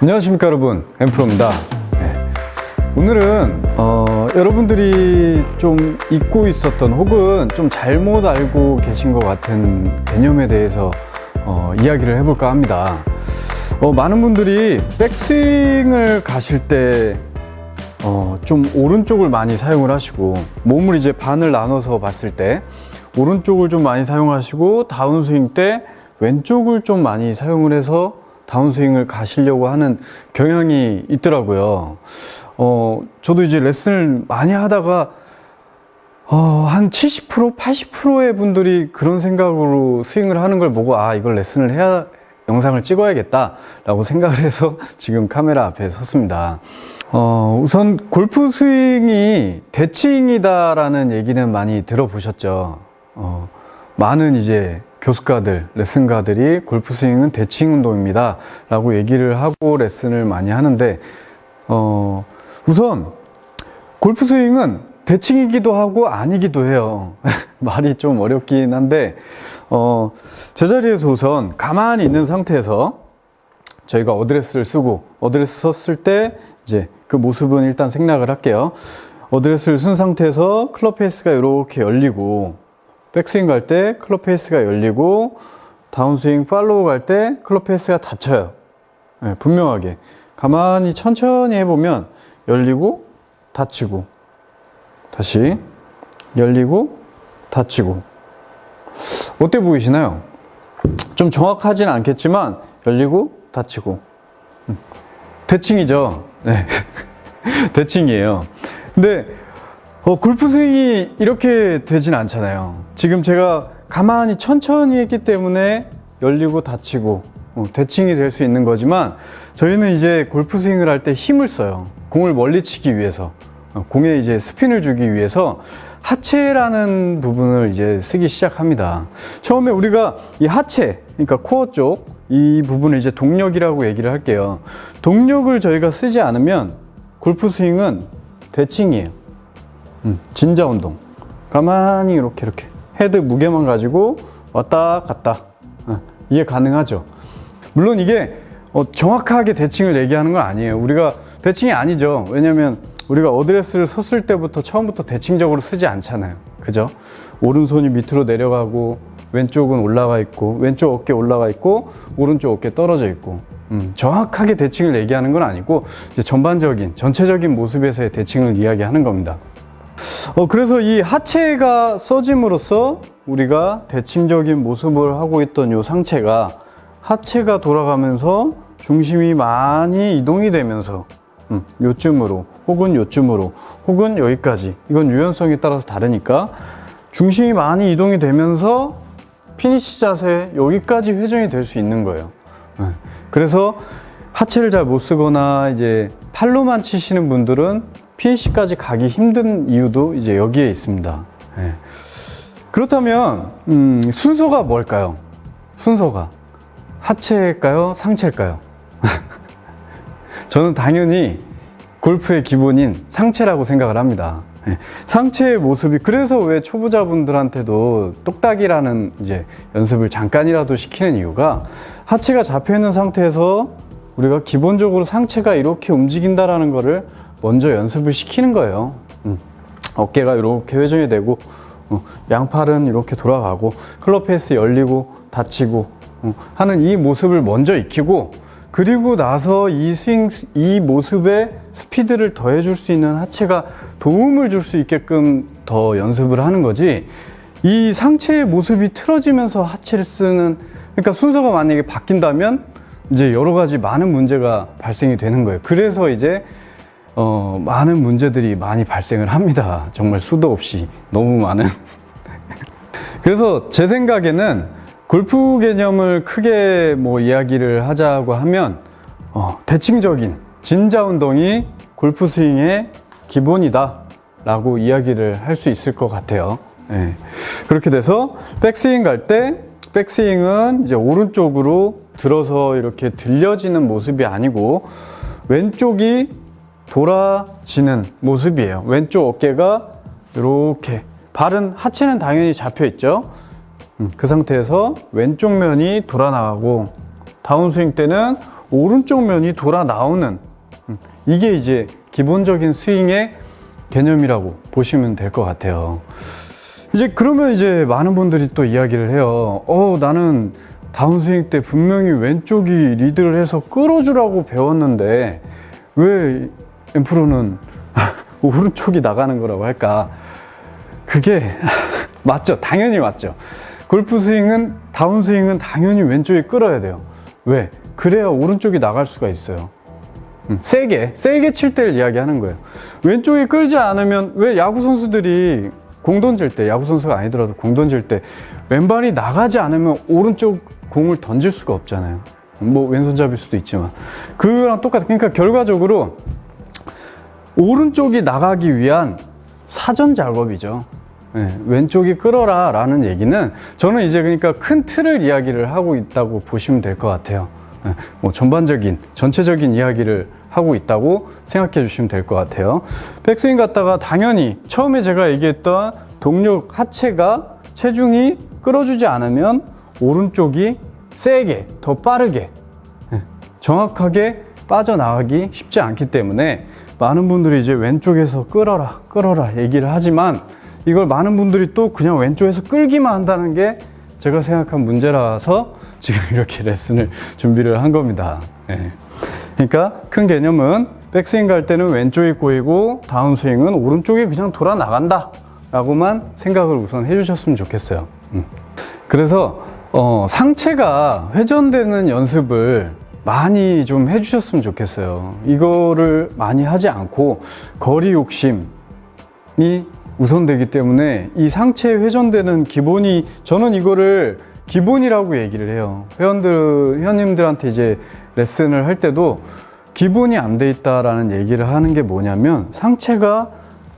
안녕하십니까 여러분. 엠프로입니다. 네. 오늘은 어, 여러분들이 좀 잊고 있었던 혹은 좀 잘못 알고 계신 것 같은 개념에 대해서 어, 이야기를 해볼까 합니다. 어, 많은 분들이 백스윙을 가실 때 어, 좀 오른쪽을 많이 사용을 하시고 몸을 이제 반을 나눠서 봤을 때 오른쪽을 좀 많이 사용하시고 다운스윙 때 왼쪽을 좀 많이 사용을 해서 다운스윙을 가시려고 하는 경향이 있더라고요. 어, 저도 이제 레슨을 많이 하다가 어, 한 70%, 80%의 분들이 그런 생각으로 스윙을 하는 걸 보고 아, 이걸 레슨을 해야 영상을 찍어야겠다라고 생각을 해서 지금 카메라 앞에 섰습니다. 어, 우선 골프 스윙이 대칭이다라는 얘기는 많이 들어보셨죠. 어, 많은 이제 교수가들, 레슨가들이 골프 스윙은 대칭 운동입니다. 라고 얘기를 하고 레슨을 많이 하는데, 어, 우선 골프 스윙은 대칭이기도 하고 아니기도 해요. 말이 좀 어렵긴 한데, 어, 제자리에서 우선 가만히 있는 상태에서 저희가 어드레스를 쓰고, 어드레스 썼을 때 이제 그 모습은 일단 생략을 할게요. 어드레스를 쓴 상태에서 클럽 페이스가 이렇게 열리고, 백스윙 갈 때 클럽 페이스가 열리고, 다운스윙 팔로우 갈 때 클럽 페이스가 닫혀요. 네, 분명하게. 가만히 천천히 해보면 열리고, 닫히고, 다시 열리고, 닫히고. 어때 보이시나요? 좀 정확하진 않겠지만 열리고, 닫히고. 음, 대칭이죠. 네. 대칭이에요. 근데 어, 골프 스윙이 이렇게 되진 않잖아요. 지금 제가 가만히 천천히 했기 때문에 열리고 닫히고 어, 대칭이 될 수 있는 거지만 저희는 이제 골프 스윙을 할 때 힘을 써요. 공을 멀리 치기 위해서 어, 공에 이제 스핀을 주기 위해서 하체라는 부분을 이제 쓰기 시작합니다. 처음에 우리가 이 하체, 그러니까 코어 쪽 이 부분을 이제 동력이라고 얘기를 할게요. 동력을 저희가 쓰지 않으면 골프 스윙은 대칭이에요. 음, 진자 운동. 가만히 이렇게 이렇게 헤드 무게만 가지고 왔다 갔다. 어, 이게 가능하죠. 물론 이게 어, 정확하게 대칭을 얘기하는 건 아니에요. 우리가 대칭이 아니죠. 왜냐면 우리가 어드레스를 섰을 때부터 처음부터 대칭적으로 쓰지 않잖아요. 그죠? 오른손이 밑으로 내려가고 왼쪽은 올라가 있고 왼쪽 어깨 올라가 있고 오른쪽 어깨 떨어져 있고 음, 정확하게 대칭을 얘기하는 건 아니고 전반적인 전체적인 모습에서의 대칭을 이야기하는 겁니다. 어, 그래서 이 하체가 써짐으로써 우리가 대칭적인 모습을 하고 있던 요 상체가 하체가 돌아가면서 중심이 많이 이동이 되면서 음, 요쯤으로 혹은 요쯤으로 혹은 여기까지 이건 유연성에 따라서 다르니까 중심이 많이 이동이 되면서 피니시 자세 여기까지 회전이 될 수 있는 거예요. 네. 그래서 하체를 잘 못 쓰거나 이제 팔로만 치시는 분들은 피니시까지 가기 힘든 이유도 이제 여기에 있습니다. 네. 그렇다면 음, 순서가 뭘까요? 순서가 하체일까요? 상체일까요? 저는 당연히 골프의 기본인 상체라고 생각을 합니다. 네. 상체의 모습이 그래서 왜 초보자분들한테도 똑딱이라는 이제 연습을 잠깐이라도 시키는 이유가 하체가 잡혀 있는 상태에서 우리가 기본적으로 상체가 이렇게 움직인다라는 거를 먼저 연습을 시키는 거예요. 음. 어깨가 이렇게 회전이 되고 어, 양팔은 이렇게 돌아가고 클럽 페이스 열리고 닫히고 어, 하는 이 모습을 먼저 익히고 그리고 나서 이 스윙 이 모습에 스피드를 더해 줄 수 있는 하체가 도움을 줄 수 있게끔 더 연습을 하는 거지 이 상체의 모습이 틀어지면서 하체를 쓰는 그러니까 순서가 만약에 바뀐다면 이제 여러 가지 많은 문제가 발생이 되는 거예요. 그래서 이제 어, 많은 문제들이 많이 발생을 합니다. 정말 수도 없이 너무 많은. 그래서 제 생각에는 골프 개념을 크게 뭐 이야기를 하자고 하면 어, 대칭적인 진자 운동이 골프 스윙의 기본이다 라고 이야기를 할 수 있을 것 같아요. 예. 그렇게 돼서 백스윙 갈 때 백스윙은 이제 오른쪽으로 들어서 이렇게 들려지는 모습이 아니고 왼쪽이 돌아지는 모습이에요. 왼쪽 어깨가 이렇게 발은 하체는 당연히 잡혀 있죠. 음, 그 상태에서 왼쪽 면이 돌아 나가고 다운스윙 때는 오른쪽 면이 돌아 나오는 음, 이게 이제 기본적인 스윙의 개념이라고 보시면 될 것 같아요. 이제 그러면 이제 많은 분들이 또 이야기를 해요. 어, 나는 다운스윙 때 분명히 왼쪽이 리드를 해서 끌어주라고 배웠는데 왜 엠프로는 오른쪽이 나가는 거라고 할까? 그게 맞죠. 당연히 맞죠. 골프 스윙은 다운 스윙은 당연히 왼쪽에 끌어야 돼요. 왜? 그래야 오른쪽이 나갈 수가 있어요. 음, 세게 세게 칠 때를 이야기하는 거예요. 왼쪽에 끌지 않으면 왜 야구 선수들이 공 던질 때 야구 선수가 아니더라도 공 던질 때 왼발이 나가지 않으면 오른쪽 공을 던질 수가 없잖아요. 뭐 왼손잡이일 수도 있지만 그거랑 똑같아. 그러니까 결과적으로 오른쪽이 나가기 위한 사전 작업이죠. 네, 왼쪽이 끌어라 라는 얘기는 저는 이제 그러니까 큰 틀을 이야기를 하고 있다고 보시면 될 것 같아요. 네, 뭐 전반적인, 전체적인 이야기를 하고 있다고 생각해 주시면 될 것 같아요. 백스윙 갔다가 당연히 처음에 제가 얘기했던 동력 하체가 체중이 끌어주지 않으면 오른쪽이 세게, 더 빠르게 네, 정확하게 빠져나가기 쉽지 않기 때문에 많은 분들이 이제 왼쪽에서 끌어라, 끌어라 얘기를 하지만 이걸 많은 분들이 또 그냥 왼쪽에서 끌기만 한다는 게 제가 생각한 문제라서 지금 이렇게 레슨을 준비를 한 겁니다. 예. 그러니까 큰 개념은 백스윙 갈 때는 왼쪽이 꼬이고 다운스윙은 오른쪽이 그냥 돌아 나간다 라고만 생각을 우선 해주셨으면 좋겠어요. 음. 그래서 어, 상체가 회전되는 연습을 많이 좀 해주셨으면 좋겠어요. 이거를 많이 하지 않고 거리 욕심이 우선되기 때문에 이 상체 회전되는 기본이 저는 이거를 기본이라고 얘기를 해요. 회원들 회원님들한테 이제 레슨을 할 때도 기본이 안 돼 있다라는 얘기를 하는 게 뭐냐면 상체가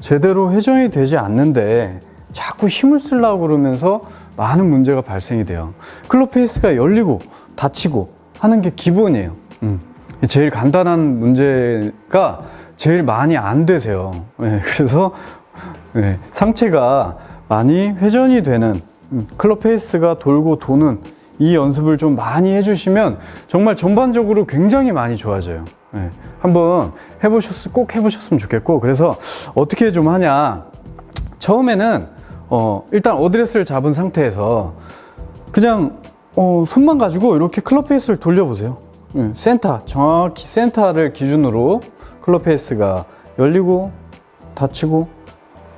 제대로 회전이 되지 않는데 자꾸 힘을 쓰려고 그러면서 많은 문제가 발생이 돼요. 클럽 페이스가 열리고 닫히고 하는 게 기본이에요. 음. 제일 간단한 문제가 제일 많이 안 되세요. 네, 그래서 네, 상체가 많이 회전이 되는 음, 클럽 페이스가 돌고 도는 이 연습을 좀 많이 해주시면 정말 전반적으로 굉장히 많이 좋아져요. 네, 한번 해보셨, 꼭 해보셨으면 좋겠고, 그래서 어떻게 좀 하냐. 처음에는, 어, 일단 어드레스를 잡은 상태에서 그냥, 어, 손만 가지고 이렇게 클럽 페이스를 돌려보세요. 네, 센터, 정확히 센터를 기준으로 클럽 페이스가 열리고, 닫히고,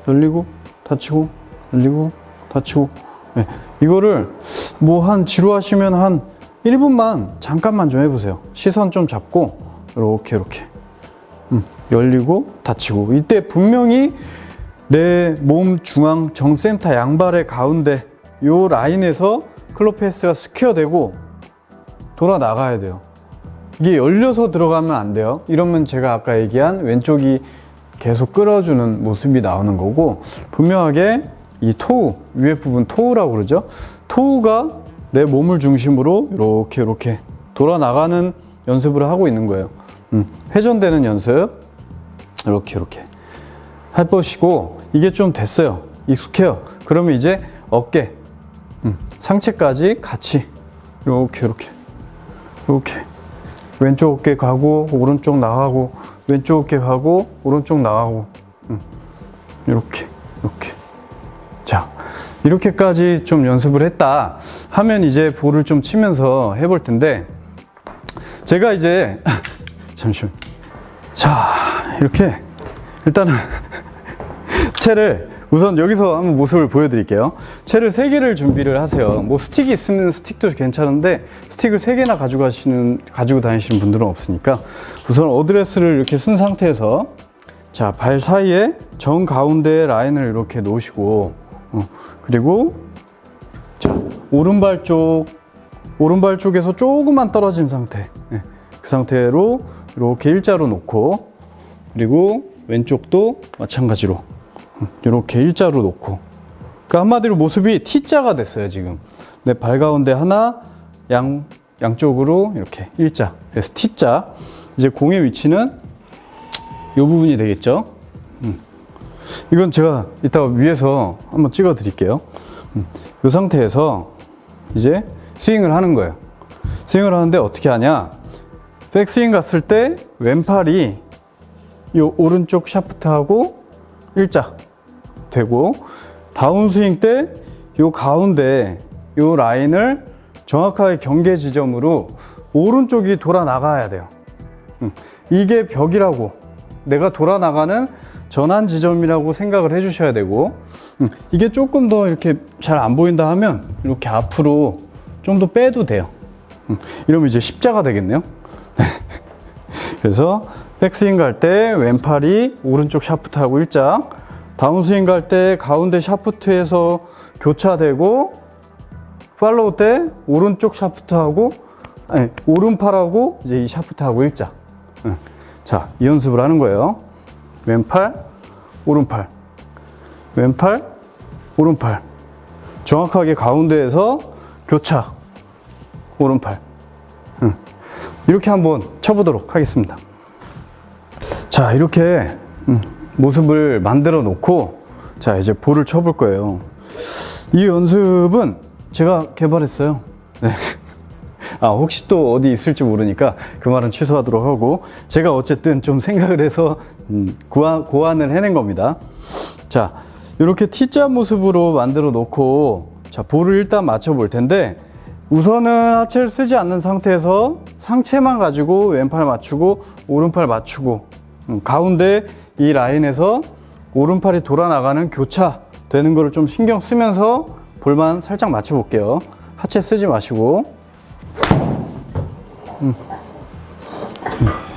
열리고 닫히고 열리고 닫히고. 네, 이거를 뭐 한 지루하시면 한 1분만 잠깐만 좀 해보세요. 시선 좀 잡고 이렇게 이렇게. 음, 열리고 닫히고. 이때 분명히 내 몸 중앙 정센터 양발의 가운데 요 라인에서 클럽 페이스가 스퀘어 되고 돌아 나가야 돼요. 이게 열려서 들어가면 안 돼요. 이러면 제가 아까 얘기한 왼쪽이 계속 끌어주는 모습이 나오는 거고 분명하게 이 토우 위에 부분 토우라고 그러죠? 토우가 내 몸을 중심으로 이렇게 이렇게 돌아 나가는 연습을 하고 있는 거예요. 음, 회전되는 연습. 이렇게 이렇게. 해보시고 이게 좀 됐어요. 익숙해요. 그러면 이제 어깨 음, 상체까지 같이. 이렇게 이렇게. 이렇게. 왼쪽 어깨 가고 오른쪽 나가고 왼쪽 어깨 가고 오른쪽 나가고. 음, 이렇게 이렇게. 자 이렇게까지 좀 연습을 했다 하면 이제 볼을 좀 치면서 해볼 텐데 제가 이제 잠시만 자 이렇게. 일단은 채를 우선 여기서 한번 모습을 보여드릴게요. 채를 3개를 준비를 하세요. 뭐 스틱이 있으면 스틱도 괜찮은데 스틱을 3개나 가지고 가시는, 가지고 다니시는 분들은 없으니까 우선 어드레스를 이렇게 쓴 상태에서 자, 발 사이에 정 가운데 라인을 이렇게 놓으시고 어, 그리고 자, 오른발 쪽 오른발 쪽에서 조금만 떨어진 상태 네, 그 상태로 이렇게 일자로 놓고 그리고 왼쪽도 마찬가지로 이렇게 일자로 놓고. 그러니까 한마디로 모습이 T자가 됐어요 지금. 내 발 가운데 하나 양 양쪽으로 이렇게 일자. 그래서 T자. 이제 공의 위치는 이 부분이 되겠죠? 음. 이건 제가 이따가 위에서 한번 찍어 드릴게요. 음. 이 상태에서 이제 스윙을 하는 거예요. 스윙을 하는데 어떻게 하냐? 백스윙 갔을 때 왼팔이 이 오른쪽 샤프트하고 일자 되고 다운스윙 때 이 가운데 이 라인을 정확하게 경계 지점으로 오른쪽이 돌아 나가야 돼요. 음, 이게 벽이라고 내가 돌아 나가는 전환 지점이라고 생각을 해 주셔야 되고 음, 이게 조금 더 이렇게 잘 안 보인다 하면 이렇게 앞으로 좀 더 빼도 돼요. 음, 이러면 이제 십자가 되겠네요. 그래서 백스윙 갈 때 왼팔이 오른쪽 샤프트하고 일자 다운스윙 갈 때 가운데 샤프트에서 교차되고 팔로우 때 오른쪽 샤프트하고 아니 오른팔하고 이제 이 샤프트하고 일자 응. 자, 이 연습을 하는 거예요. 왼팔, 오른팔. 왼팔, 오른팔. 정확하게 가운데에서 교차. 오른팔. 응. 이렇게 한번 쳐보도록 하겠습니다. 자, 이렇게 음, 모습을 만들어 놓고 자, 이제 볼을 쳐볼 거예요. 이 연습은 제가 개발했어요. 네. 아, 혹시 또 어디 있을지 모르니까 그 말은 취소하도록 하고 제가 어쨌든 좀 생각을 해서 음, 고안, 고안을 해낸 겁니다. 자, 이렇게 T자 모습으로 만들어 놓고 자, 볼을 일단 맞춰 볼 텐데 우선은 하체를 쓰지 않는 상태에서 상체만 가지고 왼팔 맞추고 오른팔 맞추고 음, 가운데 이 라인에서 오른팔이 돌아 나가는 교차 되는 거를 좀 신경 쓰면서 볼만 살짝 맞춰 볼게요. 하체 쓰지 마시고.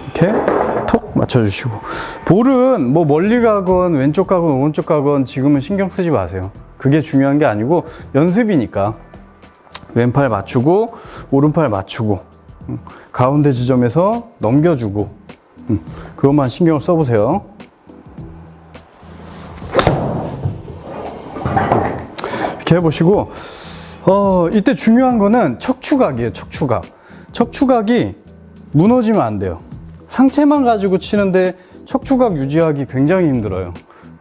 이렇게 톡 맞춰주시고. 볼은 뭐 멀리 가건 왼쪽 가건 오른쪽 가건 지금은 신경 쓰지 마세요. 그게 중요한 게 아니고 연습이니까. 왼팔 맞추고 오른팔 맞추고 음, 가운데 지점에서 넘겨주고 음, 그것만 신경을 써보세요 이렇게 해보시고 어, 이때 중요한 거는 척추각이에요 척추각 척추각이 무너지면 안 돼요. 상체만 가지고 치는데 척추각 유지하기 굉장히 힘들어요.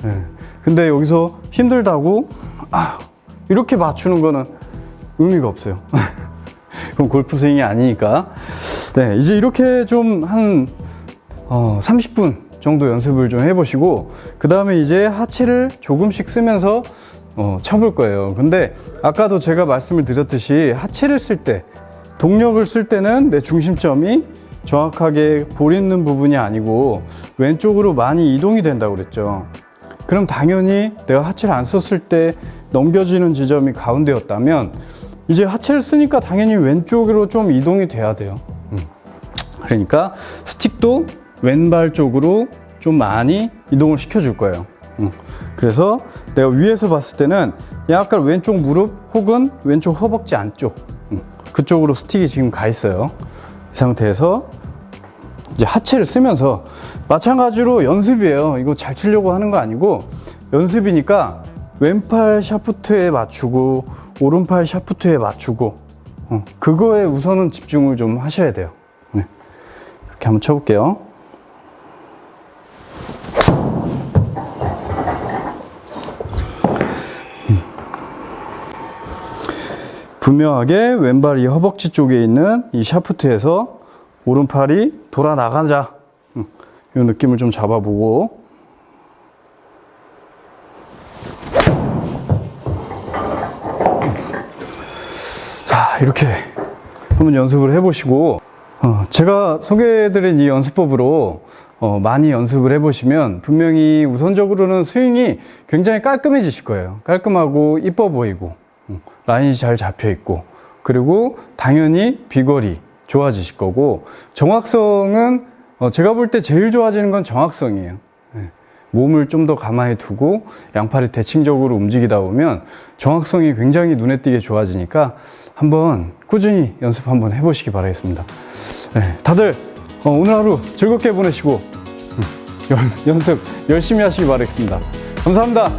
예. 근데 여기서 힘들다고 아, 이렇게 맞추는 거는 의미가 없어요. 그럼 골프 스윙이 아니니까. 네, 이제 이렇게 좀한 어, 30분 정도 연습을 좀 해보시고 그 다음에 이제 하체를 조금씩 쓰면서 어, 쳐볼 거예요. 근데 아까도 제가 말씀을 드렸듯이 하체를 쓸 때 동력을 쓸 때는 내 중심점이 정확하게 볼 있는 부분이 아니고 왼쪽으로 많이 이동이 된다고 그랬죠. 그럼 당연히 내가 하체를 안 썼을 때 넘겨지는 지점이 가운데였다면 이제 하체를 쓰니까 당연히 왼쪽으로 좀 이동이 돼야 돼요. 음. 그러니까 스틱도 왼발 쪽으로 좀 많이 이동을 시켜줄 거예요. 음. 그래서 내가 위에서 봤을 때는 약간 왼쪽 무릎 혹은 왼쪽 허벅지 안쪽 음. 그쪽으로 스틱이 지금 가 있어요. 이 상태에서 이제 하체를 쓰면서 마찬가지로 연습이에요. 이거 잘 치려고 하는 거 아니고 연습이니까 왼팔 샤프트에 맞추고 오른팔 샤프트에 맞추고 어, 그거에 우선은 집중을 좀 하셔야 돼요. 네. 이렇게 한번 쳐볼게요. 분명하게 왼발 이 허벅지 쪽에 있는 이 샤프트에서 오른팔이 돌아 나가자. 음, 이 느낌을 좀 잡아보고. 자, 이렇게 한번 연습을 해보시고, 어, 제가 소개해드린 이 연습법으로 어, 많이 연습을 해보시면 분명히 우선적으로는 스윙이 굉장히 깔끔해지실 거예요. 깔끔하고 이뻐 보이고, 음, 라인이 잘 잡혀 있고, 그리고 당연히 비거리 좋아지실 거고, 정확성은 어, 제가 볼 때 제일 좋아지는 건 정확성이에요. 네. 몸을 좀 더 가만히 두고 양팔이 대칭적으로 움직이다 보면 정확성이 굉장히 눈에 띄게 좋아지니까 한번 꾸준히 연습 한번 해보시기 바라겠습니다. 네, 다들 어, 오늘 하루 즐겁게 보내시고 연습 열심히 하시기 바라겠습니다. 감사합니다.